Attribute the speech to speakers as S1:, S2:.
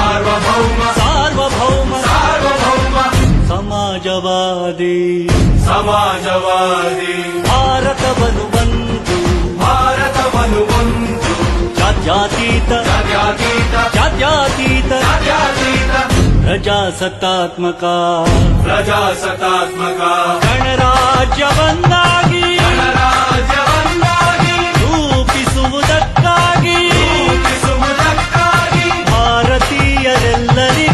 S1: सार्वभौम
S2: सार्वभौम
S1: सार्वभौम
S2: समाजवादी भारत वनुवन्तु
S1: भारत वनुवन्
S2: जातीत जाती जातीत प्रजासत्तात्मका
S1: प्रजसत्तात्मका
S2: ಅಲ್ಲರಿ